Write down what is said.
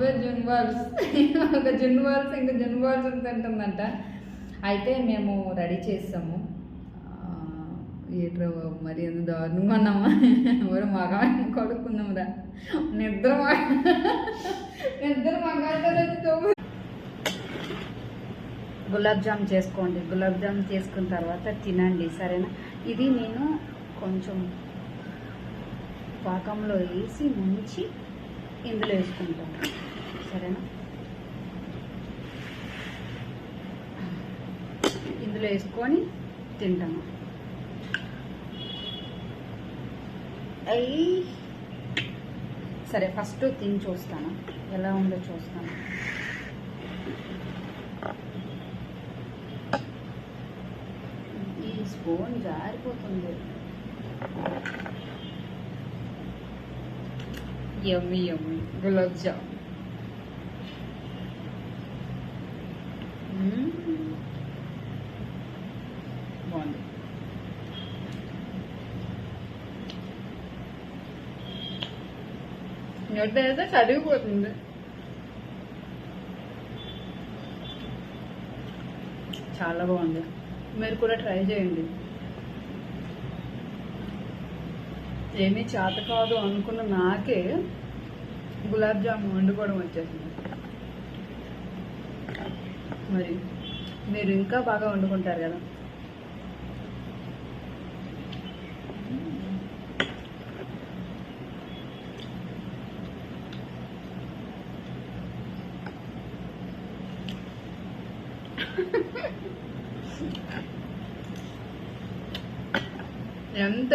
నువ్వే జున్వాల్స్. ఒక జున్వాల్స్ ఇంకా జున్వాల్స్ తింటుందంట. అయితే మేము రెడీ చేస్తాము ఏట్రా బాబు మరి ఎంత దారుణంగా ఉన్నామా? ఎవరు మగ కొడుకుందాం రా. నిద్ర మగ నిద్ర మగాళ్ళతో గులాబ్ జామ్ చేసుకోండి. గులాబ్ జామ్ చేసుకున్న తర్వాత తినండి సరేనా? ఇది నేను కొంచెం పాకంలో వేసి ముంచి ఇందులో వేసుకుంటాను. సరేనా? ఇందులో వేసుకొని తింటాను అయ్యి సరే ఫస్ట్ తిని చూస్తాను. ఎలా ఉందో చూస్తాను. ఈ స్పూన్ జారిపోతుంది. Yummy yummy. గులాబ్ జామ్ మ్మ్. బాగుంది నోట్ చదివిపోతుంది. చాలా బాగుంది. మీరు కూడా ట్రై చేయండి. ఏమీ చేత కాదు అనుకున్న నాకే గులాబ్ జామున్ వండుకోవడం వచ్చేసింది. మరి మీరు ఇంకా బాగా వండుకుంటారు కదా. ఎంత